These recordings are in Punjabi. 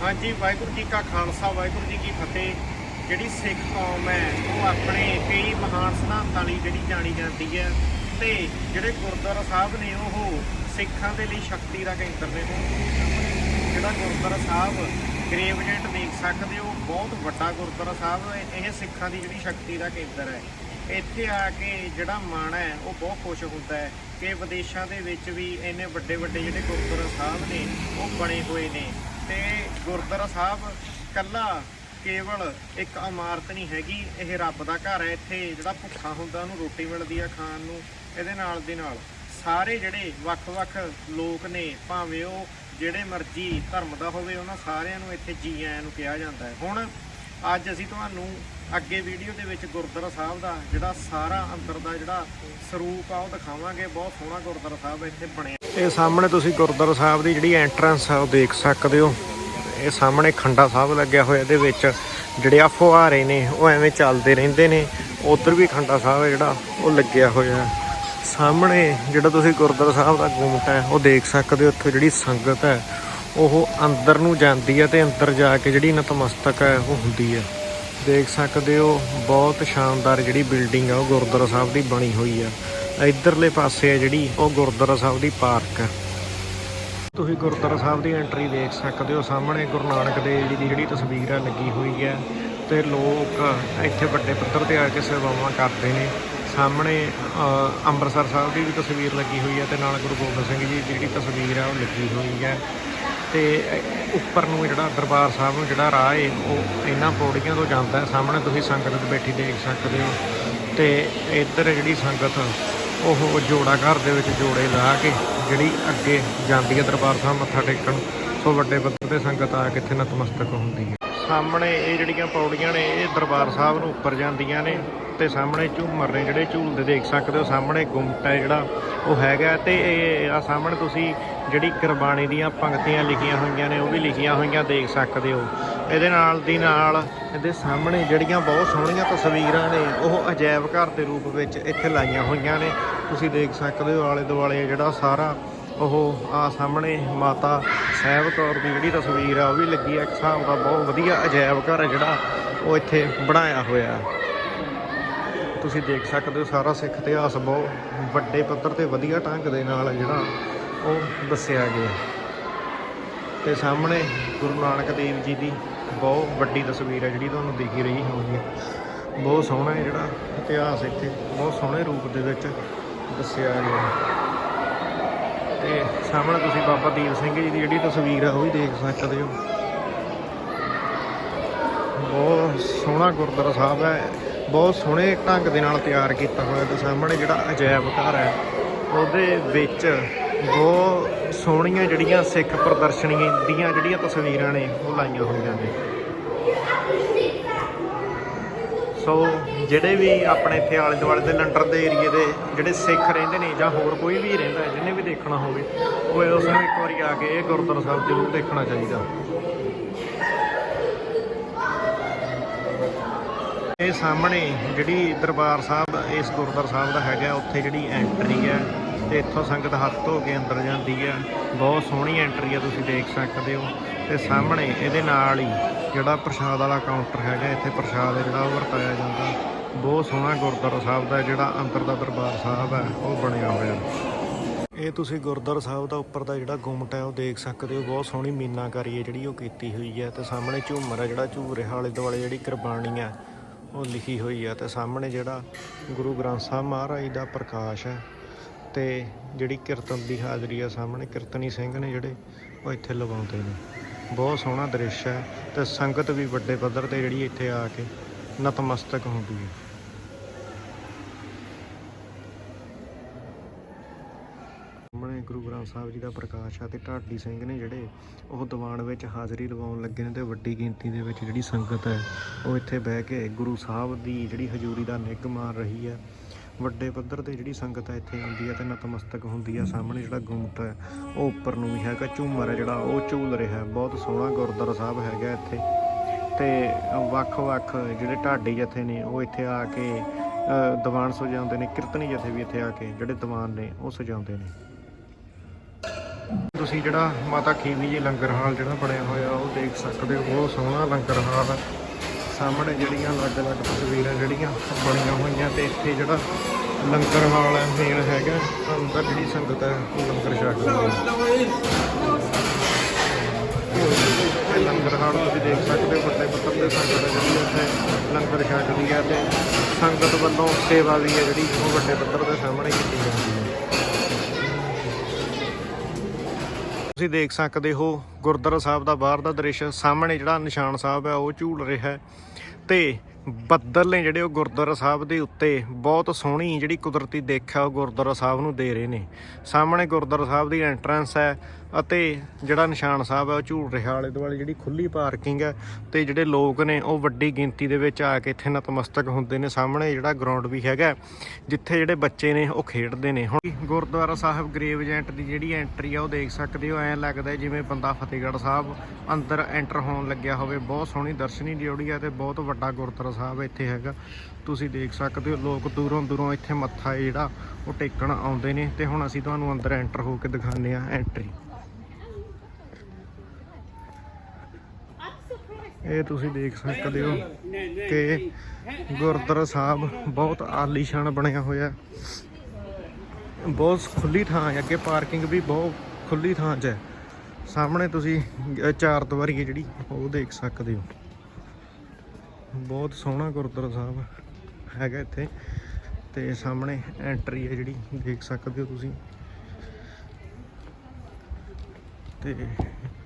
ਹਾਂਜੀ, ਵਾਹਿਗੁਰੂ ਜੀ ਕਾ ਖਾਲਸਾ, ਵਾਹਿਗੁਰੂ ਜੀ ਕੀ ਫਤਿਹ। ਜਿਹੜੀ ਸਿੱਖ ਕੌਮ ਹੈ, ਉਹ ਆਪਣੇ ਕਈ ਮਹਾਨ ਸਿਧਾਂਤਾਂ ਲਈ ਜਿਹੜੀ ਜਾਣੀ ਜਾਂਦੀ ਹੈ ਤੇ ਜਿਹੜੇ ਗੁਰਦੁਆਰਾ ਸਾਹਿਬ ਨੇ ਉਹ ਸਿੱਖਾਂ ਦੇ ਲਈ ਸ਼ਕਤੀ ਦਾ ਕੇਂਦਰ ਨੇ। ਜਿਹੜਾ ਗੁਰਦੁਆਰਾ ਸਾਹਿਬ ਗ੍ਰੇਵਜੈਂਟ ਦੇਖ ਸਕਦੇ ਹੋ, ਬਹੁਤ ਵੱਡਾ ਗੁਰਦੁਆਰਾ ਸਾਹਿਬ ਇਹ ਸਿੱਖਾਂ ਦੀ ਜਿਹੜੀ ਸ਼ਕਤੀ ਦਾ ਕੇਂਦਰ ਹੈ। ਇੱਥੇ ਆ ਕੇ ਜਿਹੜਾ ਮਨ ਹੈ, ਉਹ ਬਹੁਤ ਖੁਸ਼ ਹੁੰਦਾ ਹੈ ਕਿ ਵਿਦੇਸ਼ਾਂ ਦੇ ਵਿੱਚ ਵੀ ਇੰਨੇ ਵੱਡੇ ਵੱਡੇ ਜਿਹੜੇ ਗੁਰਦੁਆਰਾ ਸਾਹਿਬ ਨੇ, ਉਹ ਬਣੇ ਹੋਏ ਨੇ। ਤੇ ਗੁਰਦੁਆਰਾ ਸਾਹਿਬ ਕੱਲਾ ਕੇਵਲ ਇੱਕ ਇਮਾਰਤ ਨਹੀਂ ਹੈਗੀ, ਇਹ ਰੱਬ ਦਾ ਘਰ ਹੈ। ਇੱਥੇ ਜਿਹੜਾ ਭੁੱਖਾ ਹੁੰਦਾ, ਉਹਨੂੰ ਰੋਟੀ ਮਿਲਦੀ ਆ ਖਾਣ ਨੂੰ, ਇਹਦੇ ਨਾਲ ਦੇ ਨਾਲ। ਸਾਰੇ ਜਿਹੜੇ ਵੱਖ-ਵੱਖ ਲੋਕ ਨੇ, ਭਾਵੇਂ ਉਹ ਜਿਹੜੇ ਮਰਜ਼ੀ ਧਰਮ ਦਾ ਹੋਵੇ, ਉਹਨਾਂ ਸਾਰਿਆਂ ਨੂੰ ਇੱਥੇ ਜੀ ਆਇਆਂ ਨੂੰ ਕਿਹਾ ਜਾਂਦਾ ਹੈ। ਹੁਣ ਅੱਜ ਅਸੀਂ ਤੁਹਾਨੂੰ ਅੱਗੇ ਵੀਡੀਓ ਦੇ ਵਿੱਚ ਗੁਰਦੁਆਰਾ ਸਾਹਿਬ ਦਾ ਜਿਹੜਾ ਸਾਰਾ ਅੰਦਰ ਦਾ ਜਿਹੜਾ ਸਰੂਪ ਆ, ਉਹ ਦਿਖਾਵਾਂਗੇ। ਬਹੁਤ ਸੋਹਣਾ ਗੁਰਦੁਆਰਾ ਸਾਹਿਬ ਇੱਥੇ ਬਣਿਆ। ਇਹ ਸਾਹਮਣੇ ਤੁਸੀਂ ਗੁਰਦੁਆਰਾ ਸਾਹਿਬ ਦੀ ਜਿਹੜੀ ਐਂਟਰੈਂਸ ਆ, ਉਹ ਦੇਖ ਸਕਦੇ ਹੋ। ਇਹ ਸਾਹਮਣੇ ਖੰਡਾ ਸਾਹਿਬ ਲੱਗਿਆ ਹੋਇਆ, ਇਹਦੇ ਵਿੱਚ ਜਿਹੜੇ ਆ ਫੁਹਾਰੇ ਨੇ, ਉਹ ਐਵੇਂ ਚੱਲਦੇ ਰਹਿੰਦੇ ਨੇ। ਉਧਰ ਵੀ ਖੰਡਾ ਸਾਹਿਬ ਹੈ ਜਿਹੜਾ, ਉਹ ਲੱਗਿਆ ਹੋਇਆ। ਸਾਹਮਣੇ ਜਿਹੜਾ ਤੁਸੀਂ ਗੁਰਦੁਆਰਾ ਸਾਹਿਬ ਦਾ ਗੁੰਮਟ ਹੈ, ਉਹ ਦੇਖ ਸਕਦੇ ਹੋ, ਇੱਥੇ ਜਿਹੜੀ ਸੰਗਤ ਹੈ, ਉਹ ਅੰਦਰ ਨੂੰ ਜਾਂਦੀ ਹੈ ਤੇ ਅੰਦਰ ਜਾ ਕੇ ਜਿਹੜੀ ਨਤਮਸਤਕ ਹੈ, ਉਹ ਹੁੰਦੀ ਹੈ। ਦੇਖ ਸਕਦੇ ਹੋ, ਬਹੁਤ ਸ਼ਾਨਦਾਰ ਜਿਹੜੀ ਬਿਲਡਿੰਗ ਆ, ਉਹ ਗੁਰਦੁਆਰਾ ਸਾਹਿਬ ਦੀ ਬਣੀ ਹੋਈ ਆ। ਇਧਰਲੇ ਪਾਸੇ ਹੈ ਜਿਹੜੀ, ਉਹ ਗੁਰਦੁਆਰਾ ਸਾਹਿਬ ਦੀ ਪਾਰਕ ਹੈ ਤੁਸੀਂ ਗੁਰਦੁਆਰਾ ਸਾਹਿਬ ਦੀ ਐਂਟਰੀ ਦੇਖ ਸਕਦੇ ਹੋ, ਸਾਹਮਣੇ ਗੁਰੂ ਨਾਨਕ ਦੇਵ ਜੀ ਦੀ ਜਿਹੜੀ ਤਸਵੀਰ ਹੈ ਲੱਗੀ ਹੋਈ ਹੈ ਤੇ ਲੋਕ ਇੱਥੇ ਵੱਡੇ ਪੱਧਰ ਤੇ ਆ ਕੇ ਸੇਵਾਵਾਂ ਕਰਦੇ ਨੇ। ਸਾਹਮਣੇ ਅੰਮ੍ਰਿਤਸਰ ਸਾਹਿਬ ਦੀ ਵੀ ਤਸਵੀਰ ਲੱਗੀ ਹੋਈ ਹੈ ਤੇ ਨਾਲ ਗੁਰੂ ਗੋਬਿੰਦ ਸਿੰਘ ਜੀ ਦੀ ਜਿਹੜੀ ਤਸਵੀਰ ਹੈ ਉਹ ਲੱਗੀ ਹੋਈ ਹੈ ਤੇ ਉੱਪਰ ਨੂੰ ਜਿਹੜਾ ਦਰਬਾਰ ਸਾਹਿਬ ਨੂੰ ਜਿਹੜਾ ਰਾਹ ਹੈ ਉਹ ਇਹਨਾਂ ਪੌੜੀਆਂ ਤੋਂ ਜਾਂਦਾ ਹੈ। ਸਾਹਮਣੇ ਤੁਸੀਂ ਸੰਗਤ ਬੈਠੀ ਦੇਖ ਸਕਦੇ ਹੋ। ਤੇ ਇੱਧਰ ਜਿਹੜੀ ਸੰਗਤ, ਉਹ ਜੋੜਾ ਘਰ ਦੇ ਵਿੱਚ ਜੋੜੇ ਲਾ ਕੇ ਜਿਹੜੀ ਅੱਗੇ ਜਾਂਦੀ ਹੈ ਦਰਬਾਰ ਸਾਹਿਬ, ਮੱਥਾ ਟੇਕਣ, ਸੋ ਵੱਡੇ ਪੱਧਰ ਤੇ ਸੰਗਤ ਆ ਕੇ ਇੱਥੇ ਨਤਮਸਤਕ ਹੁੰਦੀ ਹੈ। ਸਾਹਮਣੇ ਇਹ ਜਿਹੜੀਆਂ ਪੌੜੀਆਂ ਨੇ, ਇਹ ਦਰਬਾਰ ਸਾਹਿਬ ਨੂੰ ਉੱਪਰ ਜਾਂਦੀਆਂ ਨੇ ਤੇ ਸਾਹਮਣੇ ਝੂਮਰ ਨੇ ਜਿਹੜੇ ਝੂਲਦੇ ਦੇਖ ਸਕਦੇ ਹੋ, ਸਾਹਮਣੇ ਗੁੰਮਟ ਹੈ ਜਿਹੜਾ, ਉਹ ਹੈਗਾ ਤੇ ਇਹ ਆ ਸਾਹਮਣੇ ਤੁਸੀਂ ਜਿਹੜੀ ਗੁਰਬਾਣੀ ਦੀਆਂ ਪੰਕਤੀਆਂ ਲਿਖੀਆਂ ਹੋਈਆਂ ਨੇ, ਉਹ ਵੀ ਲਿਖੀਆਂ ਹੋਈਆਂ ਦੇਖ ਸਕਦੇ ਹੋ। ਇਹਦੇ ਨਾਲ ਦੀ ਨਾਲ ਇਹਦੇ ਸਾਹਮਣੇ ਜਿਹੜੀਆਂ ਬਹੁਤ ਸੋਹਣੀਆਂ ਤਸਵੀਰਾਂ ਨੇ, ਉਹ ਅਜਾਇਬ ਘਰ ਦੇ ਰੂਪ ਵਿੱਚ ਇੱਥੇ ਲਾਈਆਂ ਹੋਈਆਂ ਨੇ। ਤੁਸੀਂ ਦੇਖ ਸਕਦੇ ਹੋ ਆਲੇ ਦੁਆਲੇ ਜਿਹੜਾ ਸਾਰਾ ਉਹ ਆ ਸਾਹਮਣੇ ਮਾਤਾ ਸਾਹਿਬ ਕੌਰ ਦੀ ਜਿਹੜੀ ਤਸਵੀਰ ਆ, ਉਹ ਵੀ ਲੱਗੀ ਆ। ਇੱਕ ਹਿਸਾਬ ਦਾ ਬਹੁਤ ਵਧੀਆ ਅਜਾਇਬ ਘਰ ਹੈ ਜਿਹੜਾ ਉਹ ਇੱਥੇ ਬਣਾਇਆ ਹੋਇਆ। ਤੁਸੀਂ ਦੇਖ ਸਕਦੇ ਹੋ ਸਾਰਾ ਸਿੱਖ ਇਤਿਹਾਸ ਬਹੁਤ ਵੱਡੇ ਪੱਧਰ ਤੇ ਵਧੀਆ ਢੰਗ ਦੇ ਨਾਲ ਜਿਹੜਾ ਉਹ ਦੱਸਿਆ ਗਿਆ। ਤੇ ਸਾਹਮਣੇ ਗੁਰੂ ਨਾਨਕ ਦੇਵ ਜੀ ਦੀ ਬਹੁਤ ਵੱਡੀ ਤਸਵੀਰ ਹੈ ਜਿਹੜੀ ਤੁਹਾਨੂੰ ਦਿਖ ਹੀ ਰਹੀ ਹੋਣੀ ਬਹੁਤ ਸੋਹਣਾ ਹੈ ਜਿਹੜਾ ਇਤਿਹਾਸ ਇੱਥੇ, ਬਹੁਤ ਸੋਹਣੇ ਰੂਪ ਦੇ ਵਿੱਚ ਦੱਸਿਆ ਗਿਆ। ਤੇ ਸਾਹਮਣੇ ਤੁਸੀਂ ਬਾਬਾ ਦੀਪ ਸਿੰਘ ਜੀ ਦੀ ਜਿਹੜੀ ਤਸਵੀਰ ਹੈ ਉਹ ਵੀ ਦੇਖ ਸਕਦੇ ਹੋ। ਬਹੁਤ ਸੋਹਣਾ ਗੁਰਦੁਆਰਾ ਸਾਹਿਬ ਹੈ। ਬਹੁਤ ਸੋਹਣੇ ਢੰਗ ਦੇ ਨਾਲ ਤਿਆਰ ਕੀਤਾ ਹੋਇਆ ਤੇ ਸਾਹਮਣੇ ਜਿਹੜਾ ਅਜਾਇਬ ਘਰ ਹੈ, ਉਹਦੇ ਵਿੱਚ ਬਹੁਤ ਸੋਹਣੀਆਂ ਜਿਹੜੀਆਂ ਸਿੱਖ ਪ੍ਰਦਰਸ਼ਨੀਆਂ ਦੀਆਂ ਜਿਹੜੀਆਂ ਤਸਵੀਰਾਂ ਨੇ, ਉਹ ਲਾਈਆਂ ਹੋਈਆਂ ਨੇ। ਸੋ ਜਿਹੜੇ ਵੀ ਆਪਣੇ ਇੱਥੇ ਆਲੇ ਦੁਆਲੇ ਦੇ ਲੰਡਰ ਦੇ ਏਰੀਏ ਦੇ ਜਿਹੜੇ ਸਿੱਖ ਰਹਿੰਦੇ ਨੇ ਜਾਂ ਹੋਰ ਕੋਈ ਵੀ ਰਹਿੰਦਾ, ਜਿਹਨੇ ਵੀ ਦੇਖਣਾ ਹੋਵੇ, ਉਹ ਉਸ ਨੂੰ ਇੱਕ ਵਾਰੀ ਆ ਕੇ ਇਹ ਗੁਰਦੁਆਰਾ ਸਾਹਿਬ ਜ਼ਰੂਰ ਦੇਖਣਾ ਚਾਹੀਦਾ। ਇਹ ਸਾਹਮਣੇ ਜਿਹੜੀ ਦਰਬਾਰ ਸਾਹਿਬ, ਇਸ ਗੁਰਦੁਆਰਾ ਸਾਹਿਬ ਦਾ ਹੈਗਾ, ਉੱਥੇ ਜਿਹੜੀ ਐਂਟਰੀ ਹੈ, ਤੇ ਇੱਥੋਂ ਸੰਗਤ ਹੱਥ ਧੋ ਕੇ ਅੰਦਰ ਜਾਂਦੀ ਹੈ। ਬਹੁਤ ਸੋਹਣੀ ਐਂਟਰੀ ਹੈ, ਤੁਸੀਂ ਦੇਖ ਸਕਦੇ ਹੋ। ਤੇ ਸਾਹਮਣੇ ਇਹਦੇ ਨਾਲ ਹੀ ਜਿਹੜਾ ਪ੍ਰਸ਼ਾਦ ਵਾਲਾ ਕਾਊਂਟਰ ਹੈਗਾ, ਇੱਥੇ ਪ੍ਰਸ਼ਾਦ ਜਿਹੜਾ, ਉਹ ਵਰਤਾਇਆ ਜਾਂਦਾ। ਬਹੁਤ ਸੋਹਣਾ ਗੁਰਦੁਆਰਾ ਸਾਹਿਬ ਦਾ ਜਿਹੜਾ ਅੰਦਰ ਦਾ ਦਰਬਾਰ ਸਾਹਿਬ ਹੈ, ਉਹ ਬਣਿਆ ਹੋਇਆ ਇਹ ਤੁਸੀਂ ਗੁਰਦੁਆਰਾ ਸਾਹਿਬ ਦਾ ਉੱਪਰ ਦਾ ਜਿਹੜਾ ਗੁੰਮਟ ਹੈ, ਉਹ ਦੇਖ ਸਕਦੇ ਹੋ, ਬਹੁਤ ਸੋਹਣੀ ਮੀਨਾਕਾਰੀ ਹੈ ਜਿਹੜੀ ਉਹ ਕੀਤੀ ਹੋਈ ਹੈ। ਤੇ ਸਾਹਮਣੇ ਝੂਮਰ ਹੈ ਜਿਹੜਾ, ਝੂਰ ਰਿਹਾ ਆਲੇ ਦੁਆਲੇ ਜਿਹੜੀ ਕੁਰਬਾਨੀ ਹੈ, ਉਹ ਲਿਖੀ ਹੋਈ ਹੈ। ਤੇ ਸਾਹਮਣੇ ਜਿਹੜਾ ਗੁਰੂ ਗ੍ਰੰਥ ਸਾਹਿਬ ਮਹਾਰਾਜ ਦਾ ਪ੍ਰਕਾਸ਼ ਹੈ, ਤੇ ਜਿਹੜੀ ਕੀਰਤਨ ਦੀ ਹਾਜ਼ਰੀ ਆ ਸਾਹਮਣੇ ਕੀਰਤਨੀ ਸਿੰਘ ਨੇ ਜਿਹੜੇ, ਉਹ ਇੱਥੇ ਲਵਾਉਂਦੇ ਨੇ। ਬਹੁਤ ਸੋਹਣਾ ਦ੍ਰਿਸ਼ ਹੈ ਤੇ ਸੰਗਤ ਵੀ ਵੱਡੇ ਪੱਧਰ ਤੇ ਜਿਹੜੀ ਇੱਥੇ ਆ ਕੇ ਨਤਮਸਤਕ ਹੁੰਦੀ ਹੈ। ਸਾਹਮਣੇ ਗੁਰੂ ਗ੍ਰੰਥ ਸਾਹਿਬ ਜੀ ਦਾ ਪ੍ਰਕਾਸ਼ ਆ ਤੇ ਢਾਡੀ ਸਿੰਘ ਨੇ ਜਿਹੜੇ ਉਹ ਦੀਵਾਨ ਵਿੱਚ ਹਾਜ਼ਰੀ ਲਵਾਉਣ ਲੱਗੇ ਨੇ ਤੇ ਵੱਡੀ ਗਿਣਤੀ ਦੇ ਵਿੱਚ ਜਿਹੜੀ ਸੰਗਤ ਹੈ ਉਹ ਇੱਥੇ ਬਹਿ ਕੇ ਗੁਰੂ ਸਾਹਿਬ ਦੀ ਜਿਹੜੀ ਹਜ਼ੂਰੀ ਦਾ ਨਿੱਘ ਮਾਰ ਰਹੀ ਹੈ ਵੱਡੇ ਪੱਧਰ ਤੇ ਜਿਹੜੀ ਸੰਗਤ ਹੈ ਇੱਥੇ ਆਉਂਦੀ ਹੈ ਤੇ ਨਤਮਸਤਕ ਹੁੰਦੀ ਹੈ ਸਾਹਮਣੇ ਜਿਹੜਾ ਗੁੰਮਟ ਹੈ ਉਹ ਉੱਪਰ ਨੂੰ ਵੀ ਹੈਗਾ, ਝੂਮਰ ਹੈ ਜਿਹੜਾ, ਉਹ ਝੂਲ ਰਿਹਾ, ਬਹੁਤ ਸੋਹਣਾ ਗੁਰਦੁਆਰਾ ਸਾਹਿਬ ਹੈਗਾ ਇੱਥੇ। ਤੇ ਵੱਖ-ਵੱਖ ਜਿਹੜੇ ਢਾਡੀ ਜਥੇ ਨੇ, ਉਹ ਇੱਥੇ ਆ ਕੇ ਦੀਵਾਨ ਸਜਾਉਂਦੇ ਨੇ, ਕੀਰਤਨੀ ਜਥੇ ਵੀ ਇੱਥੇ ਆ ਕੇ, ਜਿਹੜੇ ਦੀਵਾਨ ਨੇ, ਉਹ ਸਜਾਉਂਦੇ ਨੇ। ਤੁਸੀਂ ਜਿਹੜਾ ਮਾਤਾ ਖੀਵੀ ਜੀ ਲੰਗਰ ਹਾਲ ਜਿਹੜਾ ਬਣਿਆ ਹੋਇਆ, ਉਹ ਦੇਖ ਸਕਦੇ ਹੋ, ਬਹੁਤ ਸੋਹਣਾ ਲੰਗਰ ਹਾਲ ਹੈ ਸਾਹਮਣੇ ਜਿਹੜੀਆਂ ਅਲੱਗ-ਅਲੱਗ ਤਸਵੀਰਾਂ ਜਿਹੜੀਆਂ ਬਣੀਆਂ ਹੋਈਆਂ ਤੇ ਇੱਥੇ ਜਿਹੜਾ ਲੰਗਰ ਹਾਲ ਹੈ ਮੇਨ ਹੈਗਾ, ਅੰਦਰ ਜਿਹੜੀ ਸੰਗਤ ਹੈ, ਉਹ ਲੰਗਰ ਛਕਦੀ ਹੈ। ਲੰਗਰ ਹਾਲ ਤੁਸੀਂ ਦੇਖ ਸਕਦੇ ਹੋ, ਵੱਡੇ ਪੱਧਰ ਤੇ ਸੰਗਤ ਹੈ ਜਿਹੜੀ ਇੱਥੇ ਲੰਗਰ ਛਕਦੀ ਹੈ ਤੇ ਸੰਗਤ ਵੱਲੋਂ ਸੇਵਾ ਵੀ ਹੈ ਜਿਹੜੀ ਉਹ ਵੱਡੇ ਪੱਧਰ ਦੇ ਸਾਹਮਣੇ ਕੀਤੀ ਜਾਂਦੀ ਹੈ। ਤੁਸੀਂ ਦੇਖ ਸਕਦੇ ਹੋ ਗੁਰਦੁਆਰਾ ਸਾਹਿਬ ਦਾ ਬਾਹਰ ਦਾ ਦ੍ਰਿਸ਼, ਸਾਹਮਣੇ ਜਿਹੜਾ ਨਿਸ਼ਾਨ ਸਾਹਿਬ ਹੈ, ਉਹ ਝੂਲ ਰਿਹਾ ਹੈ। ਤੇ ਬੱਦਲ ਨੇ ਜਿਹੜੇ ਉਹ ਗੁਰਦੁਆਰਾ ਸਾਹਿਬ ਦੇ ਉੱਤੇ ਬਹੁਤ ਸੋਹਣੀ ਜਿਹੜੀ ਕੁਦਰਤੀ ਦੇਖ ਹੈ ਉਹ ਗੁਰਦੁਆਰਾ ਸਾਹਿਬ ਨੂੰ ਦੇ ਰਹੇ ਨੇ। ਸਾਹਮਣੇ ਗੁਰਦੁਆਰਾ ਸਾਹਿਬ ਦੀ ਐਂਟਰੈਂਸ ਹੈ ਅਤੇ ਜਿਹੜਾ ਨਿਸ਼ਾਨ ਸਾਹਿਬ ਹੈ ਉਹ ਝੂਲ ਰਿਹਾ ਆਲੇ ਦੁਆਲੇ ਜਿਹੜੀ ਖੁੱਲੀ ਪਾਰਕਿੰਗ ਹੈ ਤੇ ਜਿਹੜੇ ਲੋਕ ਨੇ, ਉਹ ਵੱਡੀ ਗਿਣਤੀ ਦੇ ਵਿੱਚ ਆ ਕੇ ਇੱਥੇ ਨਤਮਸਤਕ ਹੁੰਦੇ ਨੇ। ਸਾਹਮਣੇ ਜਿਹੜਾ ਗਰਾਊਂਡ ਵੀ ਹੈਗਾ, ਜਿੱਥੇ ਜਿਹੜੇ ਬੱਚੇ ਨੇ, ਉਹ ਖੇਡਦੇ ਨੇ। ਹੁਣ ਗੁਰਦੁਆਰਾ ਸਾਹਿਬ ਗ੍ਰੇਵ ਏਜੰਟ ਦੀ ਜਿਹੜੀ ਐਂਟਰੀ ਆ, ਉਹ ਦੇਖ ਸਕਦੇ ਹੋ, ਐਂ ਲੱਗਦਾ ਜਿਵੇਂ ਬੰਦਾ ਫਤਿਹਗੜ੍ਹ ਸਾਹਿਬ ਅੰਦਰ ਐਂਟਰ ਹੋਣ ਲੱਗਿਆ ਹੋਵੇ। ਬਹੁਤ ਸੋਹਣੀ ਦਰਸ਼ਨੀ ਡਿਊੜੀ ਆ ਤੇ ਬਹੁਤ ਵੱਡਾ ਗੁਰਦੁਆਰਾ ਸਾਹਿਬ ਇੱਥੇ ਹੈਗਾ। ਤੁਸੀਂ ਦੇਖ ਸਕਦੇ ਹੋ, ਲੋਕ ਦੂਰੋਂ ਦੂਰੋਂ ਇੱਥੇ ਮੱਥਾ ਹੈ ਜਿਹੜਾ, ਉਹ ਟੇਕਣ ਆਉਂਦੇ ਨੇ। ਤੇ ਹੁਣ ਅਸੀਂ ਤੁਹਾਨੂੰ ਅੰਦਰ ਐਂਟਰ ਹੋ ਕੇ ਦਿਖਾਉਂਦੇ ਆ ਐਂਟਰੀ ਇਹ ਤੁਸੀਂ ਦੇਖ ਸਕਦੇ ਹੋ ਕਿ ਗੁਰਦੁਆਰਾ ਸਾਹਿਬ ਬਹੁਤ ਆਲੀਸ਼ਾਨ ਬਣਿਆ ਹੋਇਆ ਬਹੁਤ ਖੁੱਲੀ ਥਾਂ ਹੈ, ਅੱਗੇ ਪਾਰਕਿੰਗ ਵੀ ਬਹੁਤ ਖੁੱਲੀ ਥਾਂ 'ਚ ਹੈ। ਸਾਹਮਣੇ ਤੁਸੀਂ ਅਹ ਚਾਰ ਦੀਵਾਰੀ ਹੈ ਜਿਹੜੀ, ਉਹ ਦੇਖ ਸਕਦੇ ਹੋ। ਬਹੁਤ ਸੋਹਣਾ ਗੁਰਦੁਆਰਾ ਸਾਹਿਬ ਹੈਗਾ ਇੱਥੇ, ਤੇ ਸਾਹਮਣੇ ਐਂਟਰੀ ਹੈ ਜਿਹੜੀ, ਦੇਖ ਸਕਦੇ ਹੋ ਤੁਸੀਂ। ਤੇ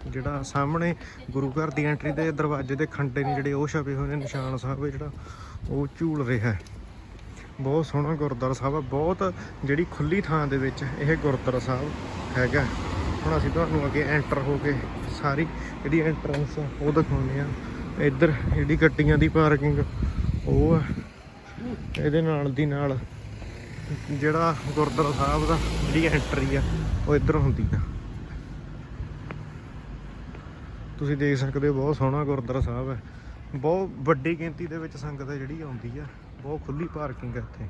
ਜਿਹੜਾ ਸਾਹਮਣੇ ਗੁਰੂ ਘਰ ਦੀ ਐਂਟਰੀ ਦੇ ਦਰਵਾਜ਼ੇ ਦੇ ਖੰਡੇ ਨੇ ਜਿਹੜੇ ਉਹ ਛਪੇ ਹੋਏ ਨੇ, ਨਿਸ਼ਾਨ ਸਾਹਿਬ ਜਿਹੜਾ, ਉਹ ਝੂਲ ਰਿਹਾ ਹੈ। ਬਹੁਤ ਸੋਹਣਾ ਗੁਰਦੁਆਰਾ ਸਾਹਿਬ ਹੈ ਬਹੁਤ ਜਿਹੜੀ ਖੁੱਲੀ ਥਾਂ ਦੇ ਵਿੱਚ ਇਹ ਗੁਰਦੁਆਰਾ ਸਾਹਿਬ ਹੈਗਾ ਹੁਣ ਅਸੀਂ ਤੁਹਾਨੂੰ ਅੱਗੇ ਐਂਟਰ ਹੋ ਕੇ ਸਾਰੀ ਜਿਹੜੀ ਐਂਟਰੈਂਸ ਉਹ ਦਿਖਾਉਂਦੇ ਆ ਇੱਧਰ ਜਿਹੜੀ ਗੱਡੀਆਂ ਦੀ ਪਾਰਕਿੰਗ ਉਹ ਆ। ਇਹਦੇ ਨਾਲ ਦੀ ਨਾਲ ਜਿਹੜਾ ਗੁਰਦੁਆਰਾ ਸਾਹਿਬ ਦਾ ਜਿਹੜੀ ਐਂਟਰੀ ਆ, ਉਹ ਇੱਧਰ ਹੁੰਦੀ ਆ। ਤੁਸੀਂ ਦੇਖ ਸਕਦੇ ਹੋ, ਬਹੁਤ ਸੋਹਣਾ ਗੁਰਦੁਆਰਾ ਸਾਹਿਬ ਹੈ। ਬਹੁਤ ਵੱਡੀ ਗਿਣਤੀ ਦੇ ਵਿੱਚ ਸੰਗਤ ਹੈ ਜਿਹੜੀ ਆਉਂਦੀ ਆ ਬਹੁਤ ਖੁੱਲੀ ਪਾਰਕਿੰਗ ਹੈ ਇੱਥੇ।